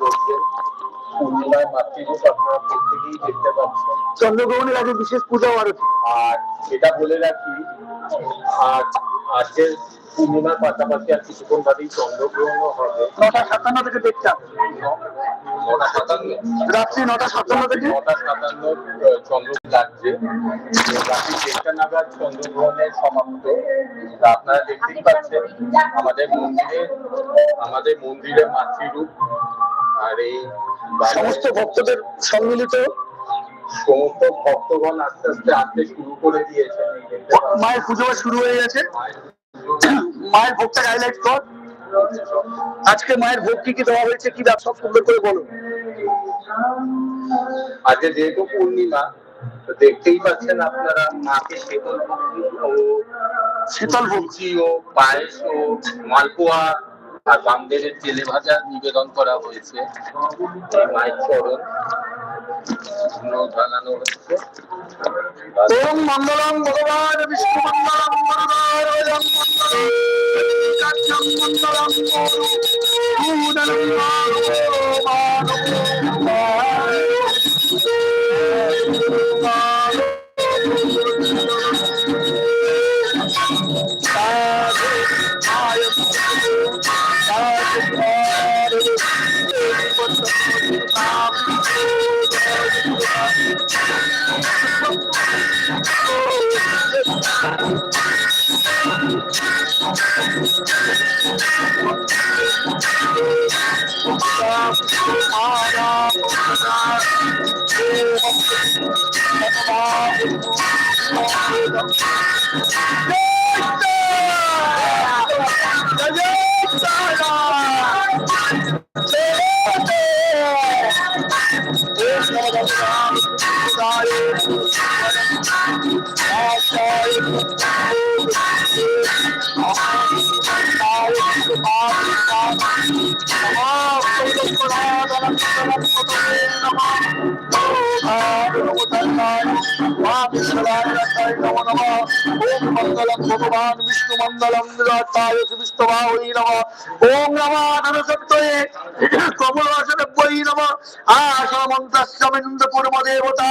করছে পূর্ণিমার মাতৃরূপ আপনারা প্রত্যেকেই দেখতে পাচ্ছেন চন্দ্রগ্রহণের আগে বিশেষ পূজা আরতি আর এটা বলে রাখি, আর আজকের পূর্ণিমার পাশাপাশি আর কিছুক্ষণ বাদেই চন্দ্রগ্রহণও হবে। নটা সাতান্ন থেকে দেখতাম নটা সাতান্ন। রাত্রি নটা সাতান্ন থেকে? নটা সাতান্ন চন্দ্র লাগছে। রাত্রি দেড়টা নাগাদ চন্দ্রগ্রহণের সমাপ্ত। আপনারা দেখতেই পাচ্ছেন আমাদের মন্দিরে আমাদের মন্দিরের মাতৃরূপ আর এই সমস্ত ভক্তদের সম্মিলিত সমস্ত ভক্তগণ আস্তে আস্তে আসতে শুরু করে পাচ্ছেন। মায়ের পুজো শুরু হয়ে গেছে। মায়ের ভোগটা হাইলাইট কর। আজকে মায়ের ভোগ কি কি দেওয়া হয়েছে কি সব সুন্দর করে বলো। আজকে যেহেতু পূর্ণিমা তো দেখতেই পাচ্ছেন আপনারা মাকে শীতল ভক্তি ও শীতল ভোগ। ও পায়েস ও মালপোয়া আর বামদেবের তেলে ভাজা নিবেদন করা হয়েছে। মঙ্গলম ভগবান বিষ্ণু মঙ্গলম মঙ্গলম মঙ্গলম ভগবান বিষ্ণু মঙ্গলম নিরাতায় বিষ্ণুভাবৈ নম ওম নম আসমন্তস্যমিন্দ্রপুরম দেবতা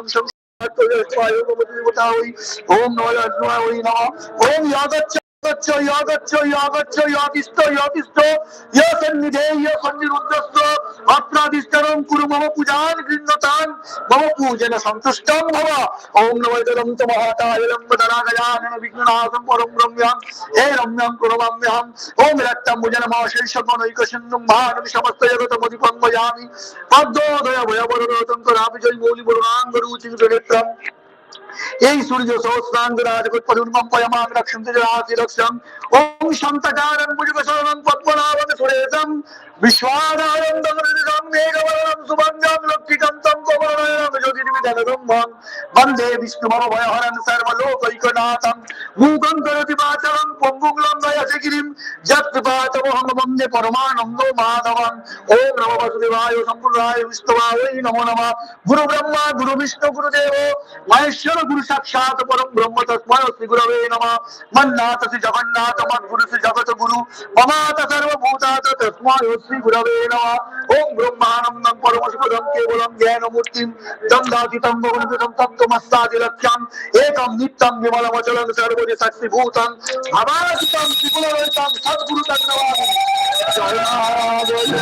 শং শং শং ওম নম ওই নম ওম ইয়াগচ্ছ ইয়াগচ্ছ ইয়াগচ্ছ ইয়াগচ্ছ ইয়াদিষ্ট ইয়াদিষ্ট ইয় সন্নিধে ইয় সন্নিরুদ্ধস্ত অত্রাদিষ্টরম কুরু মম পূজান গৃহ্ণতান মম পূজন সন্তুষ্টম ভব ওম নমো দলম চ মহাকায় লম্বদরাগয়ানন বিঘ্ননাথম পরম রম্যাম হে রম্যাম কুরমাম্যহম ওম রক্তম মুজন মাশেষগণৈক সিন্ধুম ভানম সমস্ত জগত মদিপং ময়ামি পদ্মোদয় ভয়বরতম করাপি জয় মৌলি বরুণাঙ্গ রুচির নেত্রম এই সূর্য সহস্রাঙ্গ রাজগোৎপদুর্মম পয়মাং রক্ষন্তে জরাতি রক্ষম ওম ভুজগ শরণং পদ্মনাভং সুরেশম বিশ্বানায়ং দমরিদং মেঘবরণং সুভঙ্গং লক্ষ্মীকান্তং কমলনয়ং জ্যোতির্বিধানগম্ভং বন্দে বিষ্ণুমম ভয়হরং সর্বলোকৈকনাথং মূকং করতি বাচলং পঙ্গুং লঙ্ঘয়সে গিরিম যৎকৃপাতমহং বন্দে পরমানন্দ মাধবং ওম নমঃ বাসুদেবায় সম্পূর্ণায় বিষ্ণুবায় নমো নমঃ গুরু ব্রহ্মা গুরু বিষ্ণু গুরুদেব মহেশ্বর গুরু সাক্ষাৎ পরম ব্রহ্ম তস্ময় শ্রী গুরবে নমঃ মন্নাথ শ্রী জগন্নাথ মদ্গুরু শ্রী জগত গুরু মমাত সর্বভূতাত তস্ময় শ্রী গুরবে নমঃ ওম ব্রহ্মানন্দং পরমশুভদং কেবলং জ্ঞানমূর্তিম দন্দাতীতং ভবনবিদং তত্ত্বমস্তাদি লক্ষ্যম একম নিত্যং বিমলমচলং সর্বদি সাক্ষীভূতং ভাবাতীতং ত্রিগুণরহিতং সদ্গুরুতং নমামি জয় জয়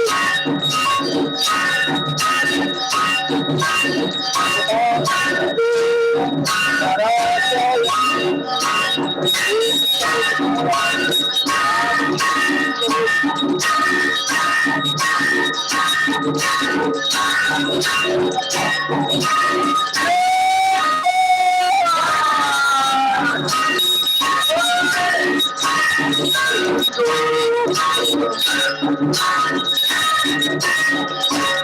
জয় সর্বদা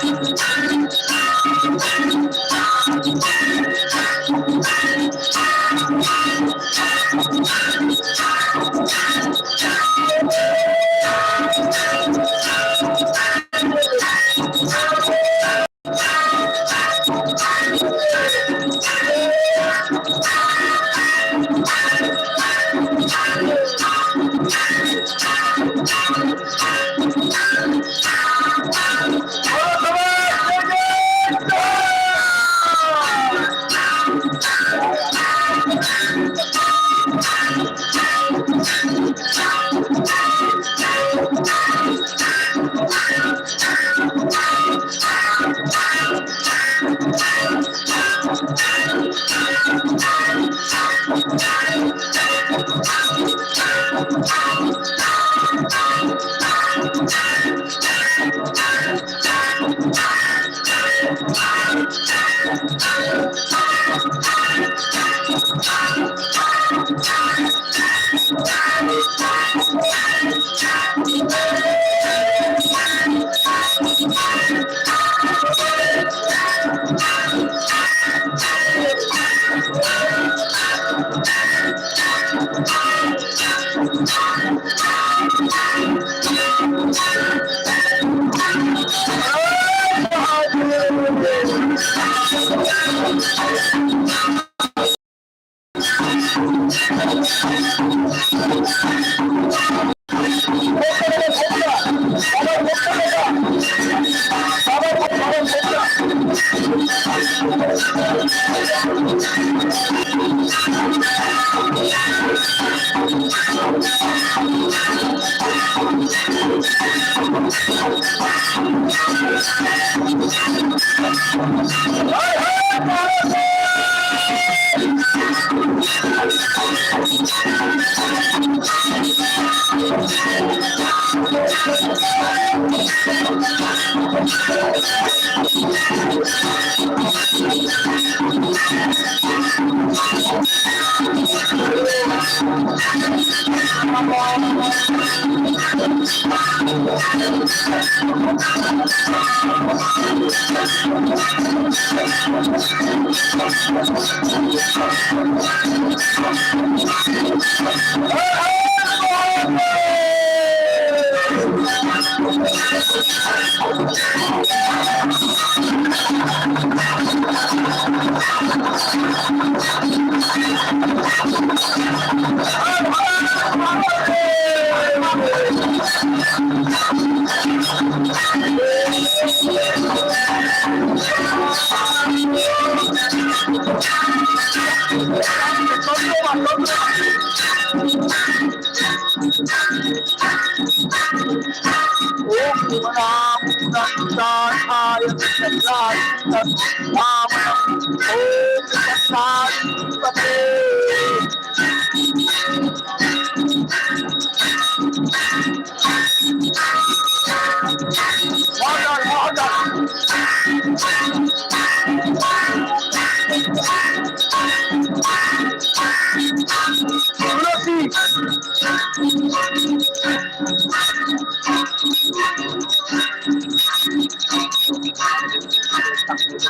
Oh! চন্দ্রমা চারাই 마음 모두가 사는 것들 화달 화달 Thank you.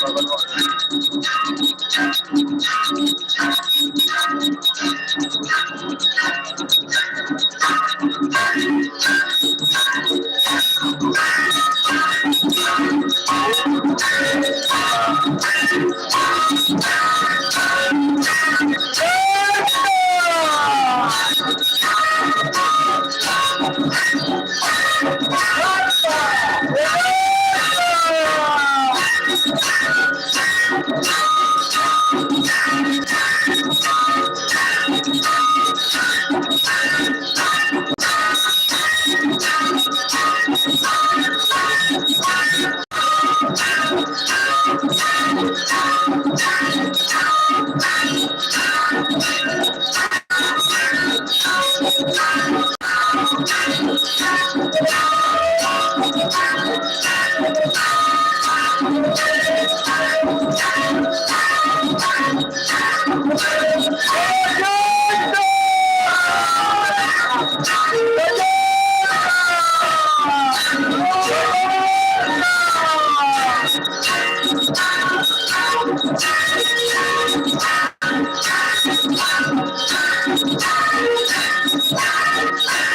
সর্বমঙ্গল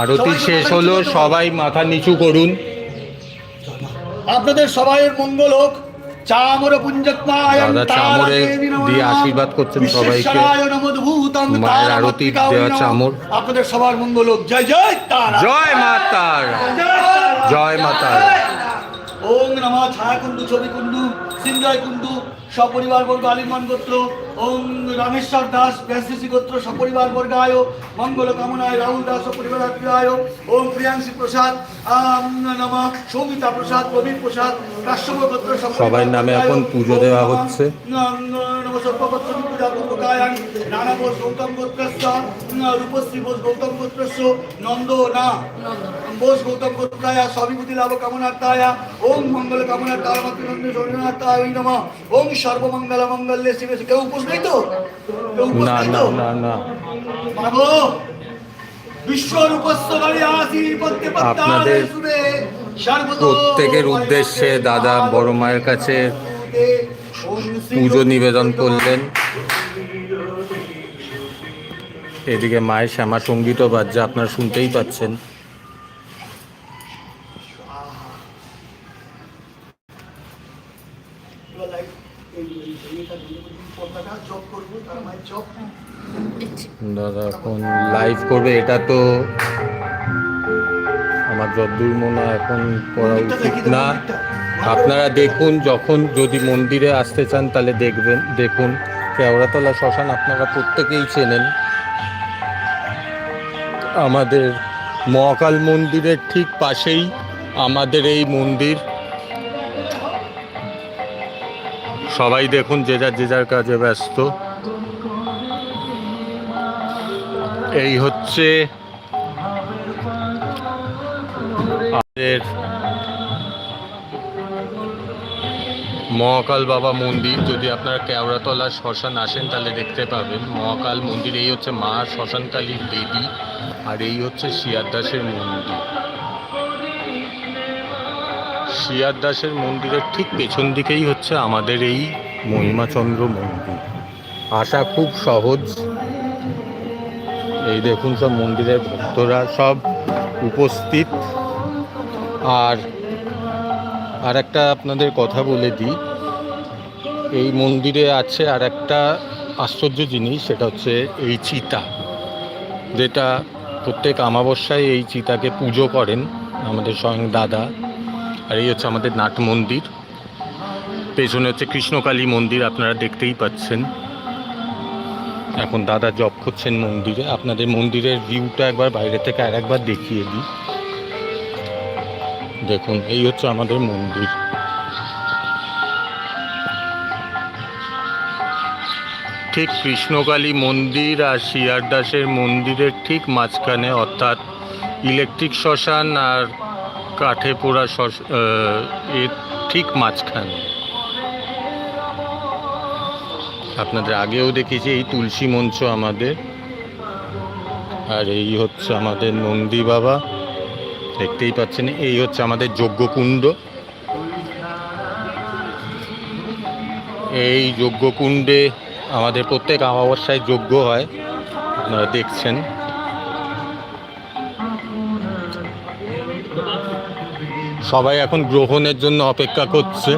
আরতি শেষ হলো সবাই মাথা নিচু করুন। আপনাদের সবাইয়ের মঙ্গল হোক। দাদা চামরে দিয়ে আশীর্বাদ করছেন সবাইকে। মায়ের আরতি দেওয়া চামর। আপনাদের সবার মঙ্গল হোক। জয় জয় তারা। জয় মাতার জয় মাতার ওং নমঃ ছায়া কুণ্ডু ছবি কুণ্ডু সিঞ্জয় কুণ্ডু সপরিবার বর্গ আলিমান গোত্র ওং রামেশ্বর দাস ব্যাসিসি গোত্র সপরিবার বর্গ বর্গায় মঙ্গল কামনায় রাহুল দাস সপরিবার আত্মীয়ায় ওম প্রিয়াংশী প্রসাদ আম সৌমিতা প্রসাদ প্রবীর প্রসাদ কাশ্যপ গোত্র সবার নামে এখন পুজো দেওয়া হচ্ছে। নম নম পূজা নানা গৌতম গোত্রস্য রূপশ্রী গৌতম গোত্রস্য নন্দ না বোস গৌতম গোত্রায় লাভ কামনার্থায় ওম মঙ্গল কামনার্থায় নম ওম সর্বমঙ্গল মঙ্গলে শিবে কেউ উপস্থিত কেউ না না না না। বাড়ি আসি পদ্মে আপনাদের প্রত্যেকের উদ্দেশ্যে দাদা বড় মায়ের কাছে পুজো নিবেদন করলেন। এদিকে মায়ের শ্যামা সঙ্গীতও বাজ্যা আপনারা শুনতেই পাচ্ছেন। দাদা এখন লাইভ করবে এটা তো আমার যদ্দূর মনে এখন করা উচিত না। আপনারা দেখুন যখন যদি মন্দিরে আসতে চান তাহলে দেখবেন দেখুন কেওড়াতলা শ্মশান আপনারা প্রত্যেকেই চেনেন। আমাদের মহাকাল মন্দিরের ঠিক পাশেই আমাদের এই মন্দির। সবাই দেখুন যে যার যে যার কাজে ব্যস্ত। এই হচ্ছে আমাদের মহাকাল বাবা মন্দির। যদি আপনারা কেওড়াতলা শ্মশান আসেন, তাহলে দেখতে পাবেন মহাকাল মন্দির। এই হচ্ছে মা শ্মশানকালীর দেবী আর এই হচ্ছে শিয়ার দাসের মন্দির। শিয়ার দাসের মন্দিরের ঠিক পেছন দিকেই হচ্ছে আমাদের এই মহিমাচন্দ্র মন্দির। আসা খুব সহজ। এই দেখুন সব মন্দিরের ভক্তরা সব উপস্থিত। আর আর একটা আপনাদের কথা বলে দিই। এই মন্দিরে আছে আর একটা আশ্চর্য জিনিস, সেটা হচ্ছে এই চিতা। যেটা প্রত্যেক আমাবস্যায় এই চিতাকে পুজো করেন আমাদের স্বয়ং দাদা। আর এই হচ্ছে আমাদের নাট মন্দির। পেছনে হচ্ছে কৃষ্ণকালী মন্দির, আপনারা দেখতেই পাচ্ছেন। এখন দাদা জব করছেন মন্দিরে। আপনাদের মন্দিরের ভিউটা একবার বাইরে থেকে আর একবার দেখিয়ে দিই। দেখুন, এই হচ্ছে আমাদের মন্দির। ঠিক কৃষ্ণকালী মন্দির আর শিয়ার দাসের মন্দিরের ঠিক মাঝখানে, অর্থাৎ ইলেকট্রিক শ্মশান আর কাঠে পোড়া এর ঠিক মাঝখানে। আপনাদের আগেও দেখেছি, এই তুলসী মঞ্চ আমাদের। আর এই হচ্ছে আমাদের নন্দী বাবা। দেখতেই পাচ্ছেন, এই হচ্ছে আমাদের যজ্ঞকুণ্ড। এই যজ্ঞকুণ্ডে আমাদের প্রত্যেক অমাবস্যায় যজ্ঞ হয়, আপনারা দেখছেন। সবাই এখন গ্রহণের জন্য অপেক্ষা করছে।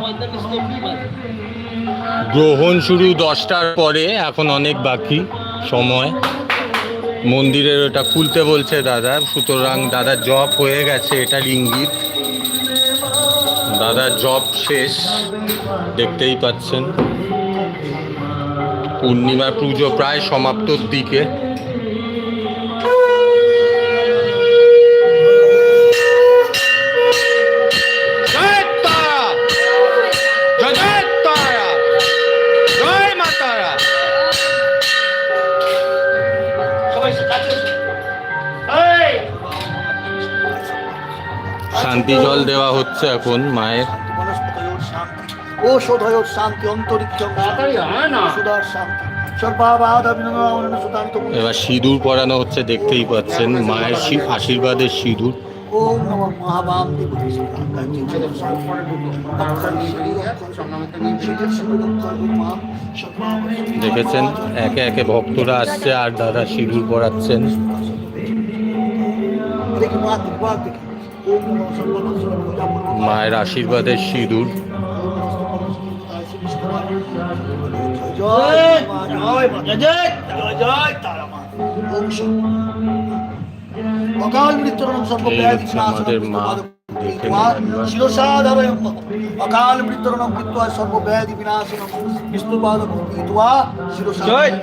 গ্রহণ শুরু দশটার পরে, এখন অনেক বাকি সময়। মন্দিরের ওটা খুলতে বলছে দাদা, সুতরাং দাদা জব হয়ে গেছে এটার ইঙ্গিত দাদা জব শেষ, দেখতেই পাচ্ছেন। পূর্ণিমা পুজো প্রায় সমাপ্তর দিকে। শান্তি জল দেওয়া হচ্ছে এখন মায়ের। বনস্পতয়োর শান্তি সুধার সুদান্ত এবার সিঁদুর পরানো হচ্ছে দেখতেই পাচ্ছেন মায়ের আশীর্বাদের সিঁদুর। ওম নমঃ মহাবাম দেখেছেন একে একে ভক্তরা আসছে আর দাদা সিঁদুর পরাচ্ছেন। আশীর্বাদের সিঁদুর মা জয় মা আশীর্বাদের সিঁদুর আমাদের মা। দেখে নিন শিরসাধারয়ম অকাল মৃত্যুরণম কৃত্বা সর্বব্যাধি বিনাশনম বিষ্ণুপাদ কৃত্বা শিরসাধারয়ম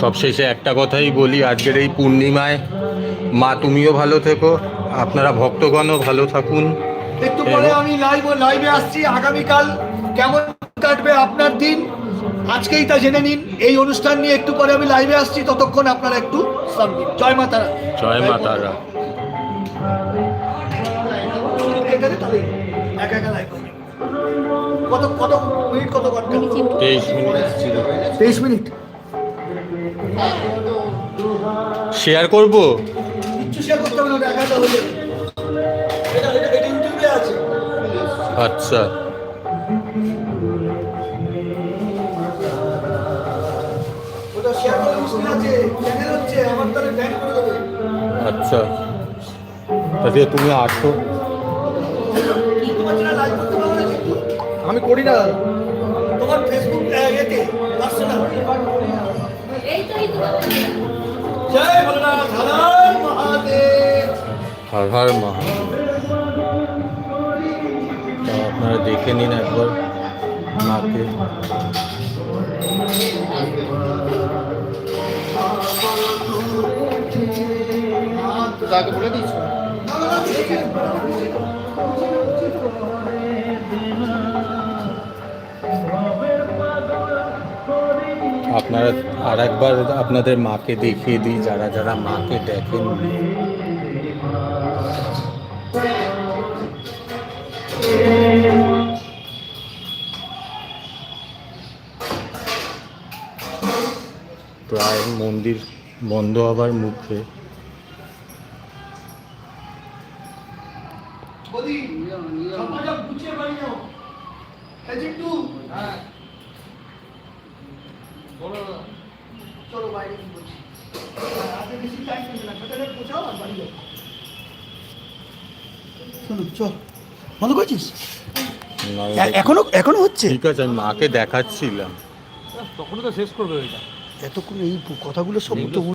সবশেষে একটা কথাই বলি আজকের এই পূর্ণিমায় মা তুমিও ভালো থেকো আপনারা ভক্তগণও ভালো থাকুন। একটু পরে আমি লাইভ লাইভে আসছি আগামীকাল কেমন কাটবে আপনার দিন আজকেই তা জেনে নিন। এই অনুষ্ঠান নিয়ে একটু পরে আমি লাইভে আসছি ততক্ষণ আপনারা একটু জয় মা তারা জয় মা তারা এখানে তাহলে একা কত কত মিনিট কত ঘণ্টা? তেইশ মিনিট তেইশ মিনিট? শেয়ার করব? কিচ্ছু শেয়ার করতে হবে না হয়ে যাবে। এটা এটা এটা ইউটিউবে আছে। আচ্ছা। ওটা শেয়ার করা মুশকিল আছে চ্যানেল হচ্ছে আমার তাহলে ব্যান করে দেবে। আচ্ছা। তাহলে তুমি আসো। আমি করি না। তোমার ফেসবুক এতে পার্সোনাল জয় ভোলেনাথ হর মহাদেব। হর হর মা তা আপনারা দেখে নিন একবার মাকে। তাকে বলে দিয়েছি। আপনারা আর একবার আপনাদের মাকে দেখিয়ে দিই, যারা যারা মাকে দেখেন। প্রায় মন্দির বন্ধ হবার মুখে বলি সমাজা গুছিয়ে বাড়ি যাও এই জিন্টু চলো বাইরে কি বলছি আপনি বেশি টাইম নেবেন না হোটেলে পৌঁছাও আর বাড়ি যাও চলো চল বন্ধ করছিস নয়- এখনও এখনও হচ্ছে? ঠিক আছে আমি মাকে দেখাচ্ছিলাম। তখন তো শেষ করবে ওইটা। এতক্ষণ এই কথাগুলো সব তো